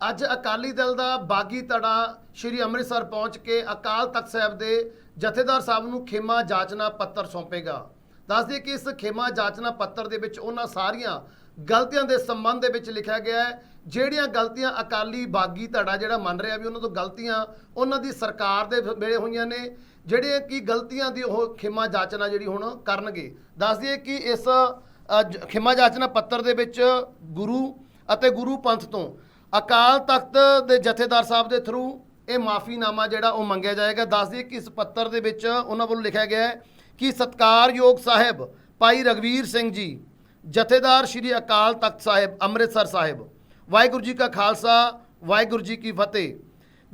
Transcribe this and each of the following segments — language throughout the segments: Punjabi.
ਅੱਜ ਅਕਾਲੀ ਦਲ ਦਾ ਬਾਗੀ ਧੜਾ ਸ਼੍ਰੀ ਅੰਮ੍ਰਿਤਸਰ ਪਹੁੰਚ ਕੇ ਅਕਾਲ ਤਖਤ ਸਾਹਿਬ ਦੇ ਜਥੇਦਾਰ ਸਾਹਿਬ ਨੂੰ ਖੇਮਾ ਜਾਚਨਾ ਪੱਤਰ ਸੌਂਪੇਗਾ। ਦੱਸਦੇ ਕਿ ਇਸ ਖੇਮਾ ਜਾਚਨਾ ਪੱਤਰ ਦੇ ਵਿੱਚ ਉਹਨਾਂ ਸਾਰੀਆਂ ਗਲਤੀਆਂ ਦੇ ਸੰਬੰਧ ਦੇ ਵਿੱਚ ਲਿਖਿਆ ਗਿਆ ਹੈ ਜਿਹੜੀਆਂ ਗਲਤੀਆਂ ਅਕਾਲੀ ਬਾਗੀ ਧੜਾ ਜਿਹੜਾ ਮੰਨ ਰਿਹਾ ਵੀ ਉਹਨਾਂ ਤੋਂ ਗਲਤੀਆਂ ਉਹਨਾਂ ਦੀ ਸਰਕਾਰ ਦੇ ਵੇਲੇ ਹੋਈਆਂ ਨੇ ਜਿਹੜੇ ਕੀ ਗਲਤੀਆਂ ਦੀ ਉਹ ਖੇਮਾ ਜਾਚਨਾ ਜਿਹੜੀ ਹੁਣ ਕਰਨਗੇ। ਦੱਸ ਦਈਏ ਕਿ ਇਸ ਅ, ਜ- ਖਿਮਾ ਜਾਚਨਾ ਪੱਤਰ ਦੇ ਵਿੱਚ ਗੁਰੂ ਅਤੇ ਗੁਰੂ ਪੰਥ ਤੋਂ ਅਕਾਲ ਤਖਤ ਦੇ ਜਥੇਦਾਰ ਸਾਹਿਬ ਦੇ ਥਰੂ ਇਹ ਮਾਫੀਨਾਮਾ ਜਿਹੜਾ ਉਹ ਮੰਗਿਆ ਜਾਏਗਾ। ਦੱਸ ਦਈਏ ਕਿ ਇਸ ਪੱਤਰ ਦੇ ਵਿੱਚ ਉਹਨਾਂ ਵੱਲੋਂ ਲਿਖਿਆ ਗਿਆ ਹੈ ਕਿ ਸਤਕਾਰਯੋਗ ਸਾਹਿਬ ਭਾਈ ਰਗਵੀਰ ਸਿੰਘ ਜੀ, ਜਥੇਦਾਰ ਸ਼੍ਰੀ ਅਕਾਲ ਤਖਤ ਸਾਹਿਬ, ਅੰਮ੍ਰਿਤਸਰ ਸਾਹਿਬ, ਵਾਹਿਗੁਰੂ ਜੀ ਕਾ ਖਾਲਸਾ, ਵਾਹਿਗੁਰੂ ਜੀ ਕੀ ਫਤਿਹ।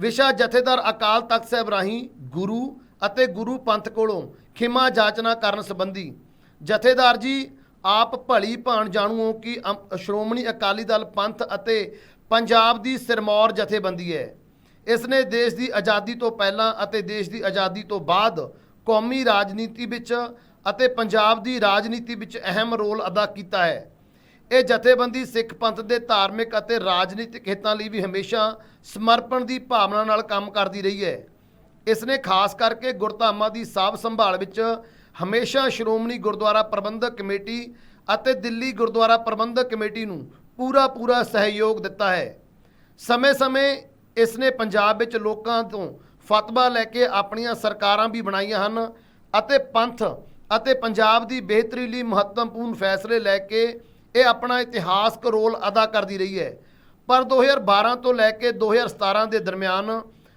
ਵਿਸ਼ਾ ਜਥੇਦਾਰ ਅਕਾਲ ਤਖਤ ਸਾਹਿਬ ਰਾਹੀਂ ਗੁਰੂ ਅਤੇ ਗੁਰੂ ਪੰਥ ਕੋਲੋਂ ਖਿਮਾ ਜਾਚਨਾ ਕਰਨ ਸੰਬੰਧੀ ਜਥੇਦਾਰ ਜੀ, ਆਪ ਭਲੀ ਭਾਣ ਜਾਣੂ ਹੋ ਕਿ ਅਮ- ਸ਼੍ਰੋਮਣੀ ਅਕਾਲੀ ਦਲ ਪੰਥ ਅਤੇ ਪੰਜਾਬ ਦੀ ਸਿਰਮੌਰ ਜਥੇਬੰਦੀ ਹੈ। ਇਸ ਨੇ ਦੇਸ਼ ਦੀ ਆਜ਼ਾਦੀ ਤੋਂ ਪਹਿਲਾਂ ਅਤੇ ਦੇਸ਼ ਦੀ ਆਜ਼ਾਦੀ ਤੋਂ ਬਾਅਦ ਕੌਮੀ ਰਾਜਨੀਤੀ ਵਿੱਚ ਅਤੇ ਪੰਜਾਬ ਦੀ ਰਾਜਨੀਤੀ ਵਿੱਚ ਅਹਿਮ ਰੋਲ ਅਦਾ ਕੀਤਾ ਹੈ। ਇਹ ਜਥੇਬੰਦੀ ਸਿੱਖ ਪੰਥ ਦੇ ਧਾਰਮਿਕ ਅਤੇ ਰਾਜਨੀਤਿਕ ਹਿੱਤਾਂ ਲਈ ਵੀ ਹਮੇਸ਼ਾ ਸਮਰਪਣ ਦੀ ਭਾਵਨਾ ਨਾਲ ਕੰਮ ਕਰਦੀ ਰਹੀ ਹੈ। ਇਸ ਨੇ ਖਾਸ ਕਰਕੇ ਗੁਰਧਾਮਾਂ ਦੀ ਸਾਂਭ ਸੰਭਾਲ ਵਿੱਚ ਹਮੇਸ਼ਾ ਸ਼੍ਰੋਮਣੀ ਗੁਰਦੁਆਰਾ ਪ੍ਰਬੰਧਕ ਕਮੇਟੀ ਅਤੇ ਦਿੱਲੀ ਗੁਰਦੁਆਰਾ ਪ੍ਰਬੰਧਕ ਕਮੇਟੀ ਨੂੰ ਪੂਰਾ ਪੂਰਾ ਸਹਿਯੋਗ ਦਿੱਤਾ ਹੈ। ਸਮੇਂ-ਸਮੇਂ ਇਸ ਨੇ ਪੰਜਾਬ ਵਿੱਚ ਲੋਕਾਂ ਤੋਂ ਫਤਵਾ ਲੈ ਕੇ ਆਪਣੀਆਂ ਸਰਕਾਰਾਂ ਵੀ ਬਣਾਈਆਂ ਹਨ ਅਤੇ ਪੰਥ ਅਤੇ ਪੰਜਾਬ ਦੀ ਬਿਹਤਰੀ ਲਈ ਮਹੱਤਵਪੂਰਨ ਫੈਸਲੇ ਲੈ ਕੇ ਇਹ ਆਪਣਾ ਇਤਿਹਾਸਕ ਰੋਲ ਅਦਾ ਕਰਦੀ ਰਹੀ ਹੈ। ਪਰ 2012 ਤੋਂ ਲੈ ਕੇ 2017 ਦੇ ਦਰਮਿਆਨ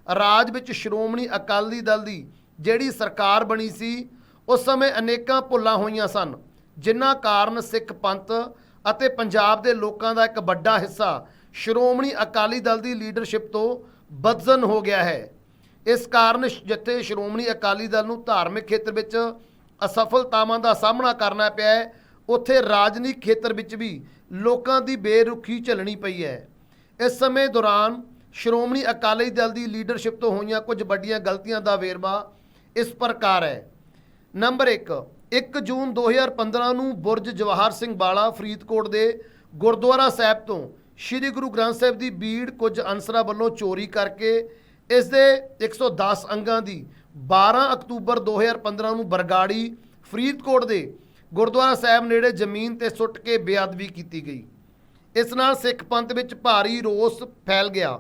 ਰਾਜ ਵਿੱਚ ਸ਼੍ਰੋਮਣੀ ਅਕਾਲੀ ਦਲ ਦੀ ਜਿਹੜੀ ਸਰਕਾਰ ਬਣੀ ਸੀ, ਉਸ ਸਮੇਂ ਅਨੇਕਾਂ ਭੁੱਲਾਂ ਹੋਈਆਂ ਸਨ, ਜਿਨ੍ਹਾਂ ਕਾਰਨ ਸਿੱਖ ਪੰਥ ਅਤੇ ਪੰਜਾਬ ਦੇ ਲੋਕਾਂ ਦਾ ਇੱਕ ਵੱਡਾ ਹਿੱਸਾ ਸ਼੍ਰੋਮਣੀ ਅਕਾਲੀ ਦਲ ਦੀ ਲੀਡਰਸ਼ਿਪ ਤੋਂ ਬਦਜ਼ਨ ਹੋ ਗਿਆ ਹੈ। ਇਸ ਕਾਰਨ ਜਿੱਥੇ ਸ਼੍ਰੋਮਣੀ ਅਕਾਲੀ ਦਲ ਨੂੰ ਧਾਰਮਿਕ ਖੇਤਰ ਵਿੱਚ ਅਸਫਲਤਾਵਾਂ ਦਾ ਸਾਹਮਣਾ ਕਰਨਾ ਪਿਆ ਹੈ, ਉੱਥੇ ਰਾਜਨੀਤਿਕ ਖੇਤਰ ਵਿੱਚ ਵੀ ਲੋਕਾਂ ਦੀ ਬੇਰੁਖੀ ਝੱਲਣੀ ਪਈ ਹੈ। ਇਸ ਸਮੇਂ ਦੌਰਾਨ ਸ਼੍ਰੋਮਣੀ ਅਕਾਲੀ ਦਲ ਦੀ ਲੀਡਰਸ਼ਿਪ ਤੋਂ ਹੋਈਆਂ ਕੁਝ ਵੱਡੀਆਂ ਗਲਤੀਆਂ ਦਾ ਵੇਰਵਾ ਇਸ ਪ੍ਰਕਾਰ ਹੈ। ਨੰਬਰ 1 1 ਜੂਨ 2015 ਨੂੰ ਬੁਰਜ ਜਵਾਹਰ ਸਿੰਘ ਬਾਲਾ ਫਰੀਦਕੋਟ ਦੇ ਗੁਰਦੁਆਰਾ ਸਾਹਿਬ ਤੋਂ ਸ੍ਰੀ ਗੁਰੂ ਗ੍ਰੰਥ ਸਾਹਿਬ ਦੀ ਬੀੜ ਕੁਝ ਅਨਸਰਾਂ ਵੱਲੋਂ ਚੋਰੀ ਕਰਕੇ ਇਸ ਦੇ 110 ਅੰਗਾਂ ਦੀ 12 ਅਕਤੂਬਰ 2015 ਨੂੰ ਬਰਗਾੜੀ ਫਰੀਦਕੋਟ ਦੇ ਗੁਰਦੁਆਰਾ ਸਾਹਿਬ ਨੇੜੇ ਜ਼ਮੀਨ ਤੇ ਸੁੱਟ ਕੇ ਬੇਅਦਬੀ ਕੀਤੀ ਗਈ। ਇਸ ਨਾਲ ਸਿੱਖ ਪੰਥ ਵਿੱਚ ਭਾਰੀ ਰੋਸ ਫੈਲ ਗਿਆ।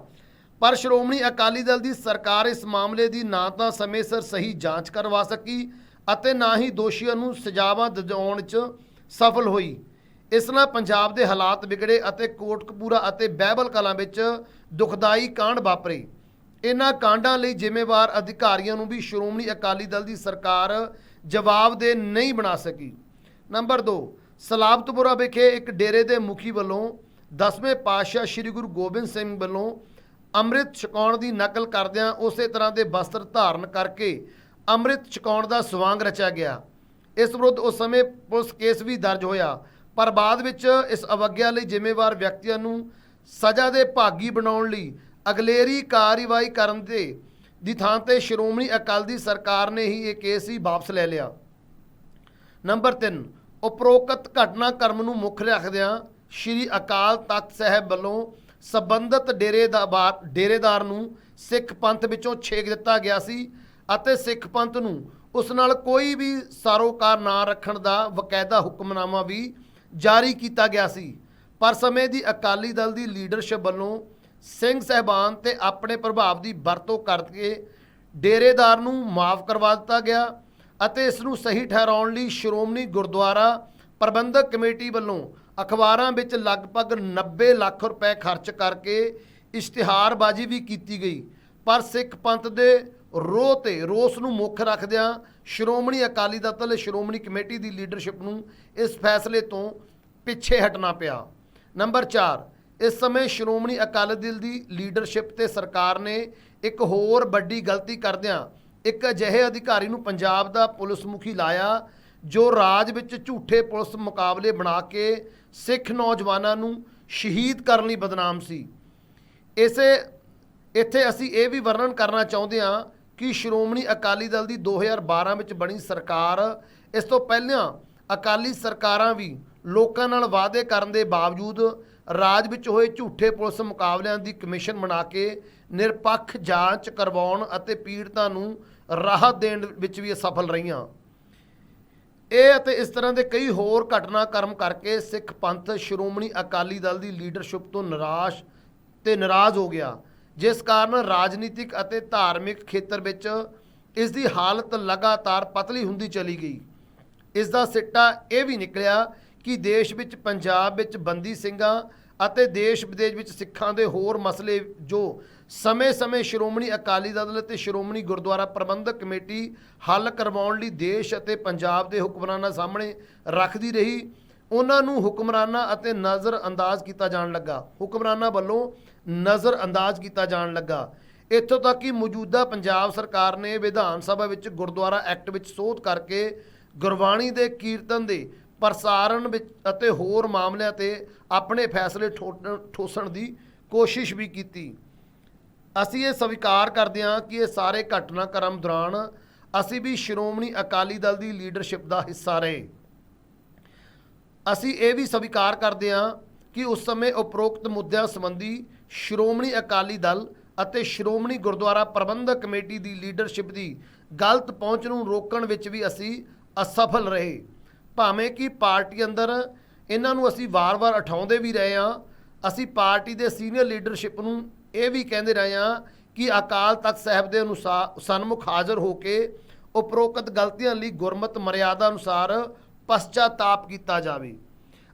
ਪਰ ਸ਼੍ਰੋਮਣੀ ਅਕਾਲੀ ਦਲ ਦੀ ਸਰਕਾਰ ਇਸ ਮਾਮਲੇ ਦੀ ਨਾ ਤਾਂ ਸਮੇਂ ਸਿਰ ਸਹੀ ਜਾਂਚ ਕਰਵਾ ਸਕੀ ਅਤੇ ਨਾ ਹੀ ਦੋਸ਼ੀਆਂ ਨੂੰ ਸਜ਼ਾਵਾਂ ਦਿਵਾਉਣ 'ਚ ਸਫਲ ਹੋਈ। ਇਸ ਨਾਲ ਪੰਜਾਬ ਦੇ ਹਾਲਾਤ ਵਿਗੜੇ ਅਤੇ ਕੋਟਕਪੂਰਾ ਅਤੇ ਬਹਿਬਲ ਕਲਾਂ ਵਿੱਚ ਦੁਖਦਾਈ ਕਾਂਡ ਵਾਪਰੇ। ਇਹਨਾਂ ਕਾਂਡਾਂ ਲਈ ਜ਼ਿੰਮੇਵਾਰ ਅਧਿਕਾਰੀਆਂ ਨੂੰ ਵੀ ਸ਼੍ਰੋਮਣੀ ਅਕਾਲੀ ਦਲ ਦੀ ਸਰਕਾਰ ਜਵਾਬਦੇਹ ਨਹੀਂ ਬਣਾ ਸਕੀ। ਨੰਬਰ 2 ਸਲਾਬਤਪੁਰਾ ਵਿਖੇ ਇੱਕ ਡੇਰੇ ਦੇ ਮੁਖੀ ਵੱਲੋਂ 10ਵੇਂ ਪਾਤਸ਼ਾਹ ਸ੍ਰੀ ਗੁਰੂ ਗੋਬਿੰਦ ਸਿੰਘ ਵੱਲੋਂ ਅੰਮ੍ਰਿਤ ਛਕਾਉਣ ਦੀ ਨਕਲ ਕਰਦਿਆਂ ਉਸੇ ਤਰ੍ਹਾਂ ਦੇ ਵਸਤਰ ਧਾਰਨ ਕਰਕੇ ਅੰਮ੍ਰਿਤ ਛਕਾਉਣ ਦਾ ਸਵਾਂਗ ਰਚਿਆ ਗਿਆ। ਇਸ ਵਿਰੁੱਧ ਉਸ ਸਮੇਂ ਪੁਲਿਸ ਕੇਸ ਵੀ ਦਰਜ ਹੋਇਆ। ਪਰ ਬਾਅਦ ਵਿੱਚ ਇਸ ਅਵਗਿਆ ਲਈ ਜ਼ਿੰਮੇਵਾਰ ਵਿਅਕਤੀਆਂ ਨੂੰ ਸਜ਼ਾ ਦੇ ਭਾਗੀ ਬਣਾਉਣ ਲਈ ਅਗਲੇਰੀ ਕਾਰਵਾਈ ਕਰਨ ਦੇ ਦੀ ਥਾਂ ਤੇ ਸ਼੍ਰੋਮਣੀ ਅਕਾਲੀ ਦੀ ਸਰਕਾਰ ਨੇ ਹੀ ਇਹ ਕੇਸ ਹੀ ਵਾਪਸ ਲੈ ਲਿਆ। ਨੰਬਰ 3 ਉਪਰੋਕਤ ਘਟਨਾਕ੍ਰਮ ਨੂੰ ਮੁੱਖ ਰੱਖਦਿਆਂ ਸ਼੍ਰੀ ਅਕਾਲ ਤਖਤ ਸਾਹਿਬ ਵੱਲੋਂ ਸਬੰਧਤ ਡੇਰੇਦਾਰ ਡੇਰੇਦਾਰ ਨੂੰ ਸਿੱਖ ਪੰਥ ਵਿੱਚੋਂ ਛੇਕ ਦਿੱਤਾ ਗਿਆ ਸੀ। ਅਤੇ ਸਿੱਖ ਪੰਥ ਨੂੰ ਉਸ ਨਾਲ ਕੋਈ ਵੀ ਸਾਰੋਕਾਰ ਨਾ ਰੱਖਣ ਦਾ ਵਕਾਇਦਾ ਹੁਕਮਨਾਮਾ ਵੀ ਜਾਰੀ ਕੀਤਾ ਗਿਆ ਸੀ। ਪਰ ਸਮੇਂ ਦੀ ਅਕਾਲੀ ਦਲ ਦੀ ਲੀਡਰਸ਼ਿਪ ਵੱਲੋਂ ਸਿੰਘ ਸਹਿਬਾਨ ਤੇ ਆਪਣੇ ਪ੍ਰਭਾਵ ਦੀ ਵਰਤੋਂ ਕਰਕੇ ਡੇਰੇਦਾਰ ਨੂੰ ਮਾਫ ਕਰਵਾ ਦਿੱਤਾ ਗਿਆ ਅਤੇ ਇਸ ਨੂੰ ਸਹੀ ਠਹਿਰਾਉਣ ਲਈ ਸ਼੍ਰੋਮਣੀ ਗੁਰਦੁਆਰਾ ਪ੍ਰਬੰਧਕ ਕਮੇਟੀ ਵੱਲੋਂ ਅਖਬਾਰਾਂ ਵਿੱਚ ਲਗਭਗ 90 ਲੱਖ ਰੁਪਏ ਖਰਚ ਕਰਕੇ ਇਸ਼ਤਿਹਾਰਬਾਜ਼ੀ ਵੀ ਕੀਤੀ ਗਈ। ਪਰ ਸਿੱਖ ਪੰਥ ਦੇ ਰੋਹ ਤੇ ਰੋਸ ਨੂੰ ਮੁੱਖ ਰੱਖਦਿਆਂ ਸ਼੍ਰੋਮਣੀ ਅਕਾਲੀ ਦਲ ਤੇ ਸ਼੍ਰੋਮਣੀ ਕਮੇਟੀ ਦੀ ਲੀਡਰਸ਼ਿਪ ਨੂੰ ਇਸ ਫੈਸਲੇ ਤੋਂ ਪਿੱਛੇ ਹਟਣਾ ਪਿਆ। ਨੰਬਰ 4 ਇਸ ਸਮੇਂ ਸ਼੍ਰੋਮਣੀ ਅਕਾਲੀ ਦਲ ਦੀ ਲੀਡਰਸ਼ਿਪ ਤੇ ਸਰਕਾਰ ਨੇ ਇੱਕ ਹੋਰ ਵੱਡੀ ਗਲਤੀ ਕਰਦਿਆਂ ਇੱਕ ਅਜਿਹੇ ਅਧਿਕਾਰੀ ਨੂੰ ਪੰਜਾਬ ਦਾ ਪੁਲਿਸ ਮੁਖੀ ਲਾਇਆ, ਜੋ ਰਾਜ ਵਿੱਚ ਝੂਠੇ ਪੁਲਿਸ ਮੁਕਾਬਲੇ ਬਣਾ ਕੇ ਸਿੱਖ ਨੌਜਵਾਨਾਂ ਨੂੰ ਸ਼ਹੀਦ ਕਰਨ ਲਈ ਬਦਨਾਮ ਸੀ। ਇਸੇ, ਇੱਥੇ ਅਸੀਂ ਇਹ ਵੀ ਵਰਣਨ ਕਰਨਾ ਚਾਹੁੰਦੇ ਹਾਂ ਕਿ ਸ਼੍ਰੋਮਣੀ ਅਕਾਲੀ ਦਲ ਦੀ 2012 ਵਿੱਚ ਬਣੀ ਸਰਕਾਰ? ਇਸ ਤੋਂ ਪਹਿਲਾਂ ਅਕਾਲੀ ਸਰਕਾਰਾਂ ਵੀ ਲੋਕਾਂ ਨਾਲ ਵਾਅਦੇ ਕਰਨ ਦੇ ਬਾਵਜੂਦ ਰਾਜ ਵਿੱਚ ਹੋਏ ਝੂਠੇ ਪੁਲਿਸ ਮੁਕਾਬਲਿਆਂ ਦੀ ਕਮਿਸ਼ਨ ਬਣਾ ਕੇ ਨਿਰਪੱਖ ਜਾਂਚ ਕਰਵਾਉਣ ਅਤੇ ਪੀੜਤਾਂ ਨੂੰ ਰਾਹਤ ਦੇਣ ਵਿੱਚ ਵੀ ਅਸਫਲ ਰਹੀਆਂ। ਇਹ ਅਤੇ ਇਸ ਤਰ੍ਹਾਂ ਦੇ ਕਈ ਹੋਰ ਘਟਨਾਕ੍ਰਮ ਕਰਕੇ ਸਿੱਖ ਪੰਥ ਸ਼੍ਰੋਮਣੀ ਅਕਾਲੀ ਦਲ ਦੀ ਲੀਡਰਸ਼ਿਪ ਤੋਂ ਨਿਰਾਸ਼ ਤੇ ਨਾਰਾਜ਼ ਹੋ ਗਿਆ। ਜਿਸ ਕਾਰਨ ਰਾਜਨੀਤਿਕ ਅਤੇ ਧਾਰਮਿਕ ਖੇਤਰ ਵਿੱਚ ਇਸ ਦੀ ਹਾਲਤ ਲਗਾਤਾਰ ਪਤਲੀ ਹੁੰਦੀ ਚਲੀ ਗਈ। ਇਸ ਦਾ ਸਿੱਟਾ ਇਹ ਵੀ ਨਿਕਲਿਆ ਕਿ ਦੇਸ਼ ਵਿੱਚ ਪੰਜਾਬ ਵਿੱਚ ਬੰਦੀ ਸਿੰਘਾਂ ਅਤੇ ਦੇਸ਼ ਵਿਦੇਸ਼ ਵਿੱਚ ਸਿੱਖਾਂ ਦੇ ਹੋਰ ਮਸਲੇ ਜੋ ਸਮੇਂ-ਸਮੇਂ ਸ਼੍ਰੋਮਣੀ ਅਕਾਲੀ ਦਲ ਅਤੇ ਸ਼੍ਰੋਮਣੀ ਗੁਰਦੁਆਰਾ ਪ੍ਰਬੰਧਕ ਕਮੇਟੀ ਹੱਲ ਕਰਵਾਉਣ ਲਈ ਦੇਸ਼ ਅਤੇ ਪੰਜਾਬ ਦੇ ਹੁਕਮਰਾਨਾਂ ਸਾਹਮਣੇ ਰੱਖਦੀ ਰਹੀ। ਉਹਨਾਂ ਨੂੰ ਹੁਕਮਰਾਨਾਂ ਅਤੇ ਨਜ਼ਰ ਅੰਦਾਜ਼ ਕੀਤਾ ਜਾਣ ਲੱਗਾ। ਹੁਕਮਰਾਨਾਂ ਵੱਲੋਂ ਨਜ਼ਰ ਅੰਦਾਜ਼ ਕੀਤਾ ਜਾਣ ਲੱਗਾ। ਇੱਥੋਂ ਤੱਕ ਕਿ ਮੌਜੂਦਾ ਪੰਜਾਬ ਸਰਕਾਰ ਨੇ ਵਿਧਾਨ ਸਭਾ ਵਿੱਚ ਗੁਰਦੁਆਰਾ ਐਕਟ ਵਿੱਚ ਸੋਧ ਕਰਕੇ ਗੁਰਬਾਣੀ ਦੇ ਕੀਰਤਨ ਦੇ ਪ੍ਰਸਾਰਣ ਵਿੱਚ ਅਤੇ ਹੋਰ ਮਾਮਲਿਆਂ ਤੇ ਆਪਣੇ ਫੈਸਲੇ ਠੋ- ਠੋਸਣ ਦੀ ਕੋਸ਼ਿਸ਼ ਵੀ ਕੀਤੀ। ਅਸੀਂ ਇਹ ਸਵੀਕਾਰ ਕਰਦੇ ਹਾਂ ਕਿ ਇਹ ਸਾਰੇ ਘਟਨਾਕ੍ਰਮ ਦੌਰਾਨ ਅਸੀਂ ਵੀ ਸ਼੍ਰੋਮਣੀ ਅਕਾਲੀ ਦਲ ਦੀ ਲੀਡਰਸ਼ਿਪ ਦਾ ਹਿੱਸਾ ਰਹੇ। ਅਸੀਂ ਇਹ ਵੀ ਸਵੀਕਾਰ ਕਰਦੇ ਹਾਂ ਕਿ ਉਸ ਸਮੇਂ ਉਪਰੋਕਤ ਮੁੱਦਿਆਂ ਸੰਬੰਧੀ ਸ਼੍ਰੋਮਣੀ ਅਕਾਲੀ ਦਲ ਅਤੇ ਸ਼੍ਰੋਮਣੀ ਗੁਰਦੁਆਰਾ ਪ੍ਰਬੰਧਕ ਕਮੇਟੀ ਦੀ ਲੀਡਰਸ਼ਿਪ ਦੀ ਗਲਤ ਪਹੁੰਚ ਨੂੰ ਰੋਕਣ ਵਿੱਚ ਵੀ ਅਸੀਂ ਅਸਫਲ ਰਹੇ। ਭਾਵੇਂ ਕਿ ਪਾਰਟੀ ਅੰਦਰ ਇਹਨਾਂ ਨੂੰ ਅਸੀਂ ਵਾਰ-ਵਾਰ ਉਠਾਉਂਦੇ ਵੀ ਰਹੇ ਹਾਂ, ਅਸੀਂ ਪਾਰਟੀ ਦੇ ਸੀਨੀਅਰ ਲੀਡਰਸ਼ਿਪ ਨੂੰ ਇਹ ਵੀ ਕਹਿੰਦੇ ਰਹੇ ਹਾਂ ਕਿ ਅਕਾਲ ਤਖਤ ਸਾਹਿਬ ਦੇ ਅਨੁਸਾਰ ਸਨਮੁਖ ਹਾਜ਼ਰ ਹੋ ਕੇ ਉਪਰੋਕਤ ਗਲਤੀਆਂ ਲਈ ਗੁਰਮਤ ਮਰਿਆਦਾ ਅਨੁਸਾਰ ਪਛਤਾਤਾਪ ਕੀਤਾ ਜਾਵੇ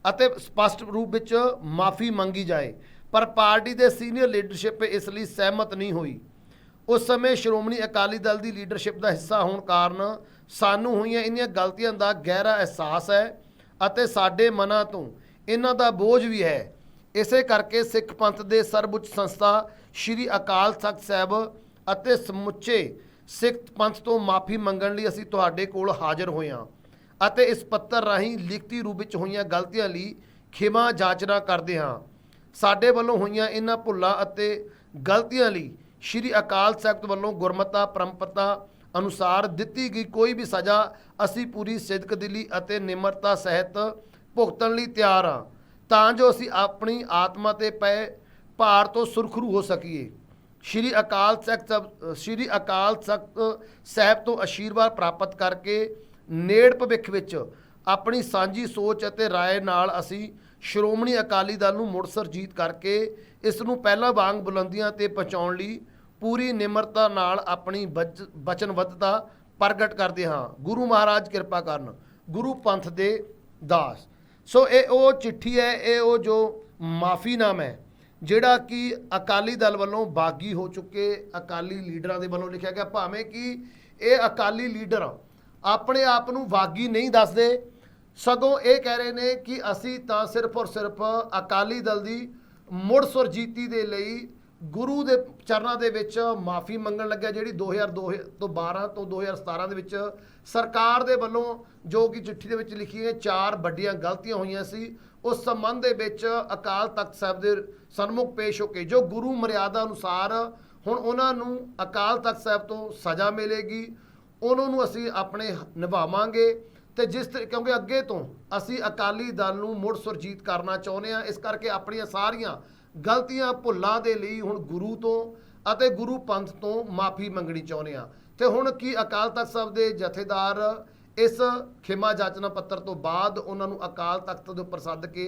ਅਤੇ ਸਪਸ਼ਟ ਰੂਪ ਵਿੱਚ ਮਾਫੀ ਮੰਗੀ ਜਾਏ। ਪਰ ਪਾਰਟੀ ਦੇ ਸੀਨੀਅਰ ਲੀਡਰਸ਼ਿਪ ਇਸ ਲਈ ਸਹਿਮਤ ਨਹੀਂ ਹੋਈ। ਉਸ ਸਮੇਂ ਸ਼੍ਰੋਮਣੀ ਅਕਾਲੀ ਦਲ ਦੀ ਲੀਡਰਸ਼ਿਪ ਦਾ ਹਿੱਸਾ ਹੋਣ ਕਾਰਨ ਸਾਨੂੰ ਹੋਈਆਂ ਇੰਨੀਆਂ ਗਲਤੀਆਂ ਦਾ ਗਹਿਰਾ ਅਹਿਸਾਸ ਹੈ ਅਤੇ ਸਾਡੇ ਮਨਾਂ ਤੋਂ ਇਹਨਾਂ ਦਾ ਬੋਝ ਵੀ ਹੈ। ਇਸੇ ਕਰਕੇ ਸਿੱਖ ਪੰਥ ਦੇ ਸਰਵਉੱਚ ਸੰਸਥਾ ਸ੍ਰੀ ਅਕਾਲ ਤਖਤ ਸਾਹਿਬ ਅਤੇ ਸਮੁੱਚੇ ਸਿੱਖ ਪੰਥ ਤੋਂ ਮਾਫੀ ਮੰਗਣ ਲਈ ਅਸੀਂ ਤੁਹਾਡੇ ਕੋਲ ਹਾਜ਼ਰ ਹੋਏ ਹਾਂ। ਅਤੇ ਇਸ ਪੱਤਰ ਰਾਹੀਂ ਲਿਖਤੀ ਰੂਪ ਵਿੱਚ ਹੋਈਆਂ ਗਲਤੀਆਂ ਲਈ ਖਿਮਾ ਜਾਚਨਾ ਕਰਦੇ ਹਾਂ। ਸਾਡੇ ਵੱਲੋਂ ਹੋਈਆਂ ਇਹਨਾਂ ਭੁੱਲਾਂ ਅਤੇ ਗਲਤੀਆਂ ਲਈ ਸ਼੍ਰੀ ਅਕਾਲ ਤਖਤ ਵੱਲੋਂ ਗੁਰਮਤਾ ਪਰੰਪਰਤਾ ਅਨੁਸਾਰ ਦਿੱਤੀ ਗਈ ਕੋਈ ਵੀ ਸਜ਼ਾ ਅਸੀਂ ਪੂਰੀ ਸਿਦਕ ਦਿਲੀ ਅਤੇ ਨਿਮਰਤਾ ਸਹਿਤ ਭੁਗਤਣ ਲਈ ਤਿਆਰ ਹਾਂ, ਤਾਂ ਜੋ ਅਸੀਂ ਆਪਣੀ ਆਤਮਾ ਤੇ ਪਏ ਭਾਰ ਤੋਂ ਸੁਰਖਰੂ ਹੋ ਸਕੀਏ। ਸ਼੍ਰੀ ਅਕਾਲ ਤਖਤ ਸਾਹਿਬ- ਸ਼੍ਰੀ ਅਕਾਲ ਤਖਤ ਸਾਹਿਬ ਤੋਂ ਆਸ਼ੀਰਵਾਦ ਪ੍ਰਾਪਤ ਕਰਕੇ ਨੇੜ ਭਵਿੱਖ ਵਿੱਚ ਆਪਣੀ ਸਾਂਝੀ ਸੋਚ ਅਤੇ ਰਾਏ ਨਾਲ ਅਸੀਂ ਸ਼੍ਰੋਮਣੀ ਅਕਾਲੀ ਦਲ ਨੂੰ ਮੁੜ ਸਰਜੀਤ ਕਰਕੇ ਇਸ ਨੂੰ ਪਹਿਲਾਂ ਵਾਂਗ ਬੁਲੰਦੀਆਂ ਤੇ ਪਹੁੰਚਾਉਣ ਲਈ ਪੂਰੀ ਨਿਮਰਤਾ ਨਾਲ ਆਪਣੀ ਵਚ- ਵਚਨਬੱਧਤਾ ਪ੍ਰਗਟ ਕਰਦੇ ਹਾਂ। ਗੁਰੂ ਮਹਾਰਾਜ ਕਿਰਪਾ ਕਰਨ, ਗੁਰੂ ਪੰਥ ਦੇ ਦਾਸ। ਸੋ ਇਹ ਉਹ ਚਿੱਠੀ ਹੈ, ਇਹ ਉਹ ਜੋ ਮਾਫ਼ੀਨਾਮ ਹੈ, ਜਿਹੜਾ ਕਿ ਅਕਾਲੀ ਦਲ ਵੱਲੋਂ ਬਾਗੀ ਹੋ ਚੁੱਕੇ ਅਕਾਲੀ ਲੀਡਰਾਂ ਦੇ ਵੱਲੋਂ ਲਿਖਿਆ ਗਿਆ। ਭਾਵੇਂ ਕਿ ਇਹ ਅਕਾਲੀ ਲੀਡਰ ਆਪਣੇ ਆਪ ਨੂੰ ਵਾਗੀ ਨਹੀਂ ਦੱਸਦੇ। ਸਗੋਂ ਇਹ ਕਹਿ ਰਹੇ ਨੇ ਕਿ ਅਸੀਂ ਤਾਂ ਸਿਰਫ ਔਰ ਸਿਰਫ ਅਕਾਲੀ ਦਲ ਦੀ ਮੁੜ ਸੁਰਜੀਤੀ ਦੇ ਲਈ ਗੁਰੂ ਦੇ ਚਰਨਾਂ ਦੇ ਵਿੱਚ ਮਾਫੀ ਮੰਗਣ ਲੱਗਿਆ, ਜਿਹੜੀ 2002 ਤੋਂ 12 ਤੋਂ 2017 ਦੇ ਵਿੱਚ ਸਰਕਾਰ ਦੇ ਵੱਲੋਂ ਜੋ ਕਿ ਚਿੱਠੀ ਦੇ ਵਿੱਚ ਲਿਖੀ ਹੈ, ਚਾਰ ਵੱਡੀਆਂ ਗਲਤੀਆਂ ਹੋਈਆਂ ਸੀ। ਉਸ ਸੰਬੰਧ ਦੇ ਵਿੱਚ ਅਕਾਲ ਤਖਤ ਸਾਹਿਬ ਦੇ ਸਨਮੁਖ ਪੇਸ਼ ਹੋ ਕੇ ਜੋ ਗੁਰੂ ਮਰਿਆਦਾ ਅਨੁਸਾਰ ਹੁਣ ਉਹਨਾਂ ਨੂੰ ਅਕਾਲ ਤਖਤ ਸਾਹਿਬ ਤੋਂ ਸਜ਼ਾ ਮਿਲੇਗੀ। ਉਹਨਾਂ ਨੂੰ ਅਸੀਂ ਆਪਣੇ ਨਿਭਾਵਾਂਗੇ ਤੇ ਜਿਸ ਕਿਉਂਕਿ ਅੱਗੇ ਤੋਂ ਅਸੀਂ ਅਕਾਲੀ ਦਲ ਨੂੰ ਮੁੜ ਸੁਰਜੀਤ ਕਰਨਾ ਚਾਹੁੰਦੇ ਹਾਂ, ਇਸ ਕਰਕੇ ਆਪਣੀਆਂ ਸਾਰੀਆਂ ਗਲਤੀਆਂ ਭੁੱਲਾਂ ਦੇ ਲਈ ਹੁਣ ਗੁਰੂ ਤੋਂ ਅਤੇ ਗੁਰੂ ਪੰਥ ਤੋਂ ਮਾਫੀ ਮੰਗਣੀ ਚਾਹੁੰਦੇ ਹਾਂ। ਤੇ ਹੁਣ ਕੀ ਅਕਾਲ ਤਖਤ ਸਾਹਿਬ ਦੇ ਜਥੇਦਾਰ ਇਸ ਖਿਮਾ ਜਾਚਨਾ ਪੱਤਰ ਤੋਂ ਬਾਅਦ ਉਹਨਾਂ ਨੂੰ ਅਕਾਲ ਤਖਤ ਦੇ ਉੱਪਰ ਸੱਦ ਕੇ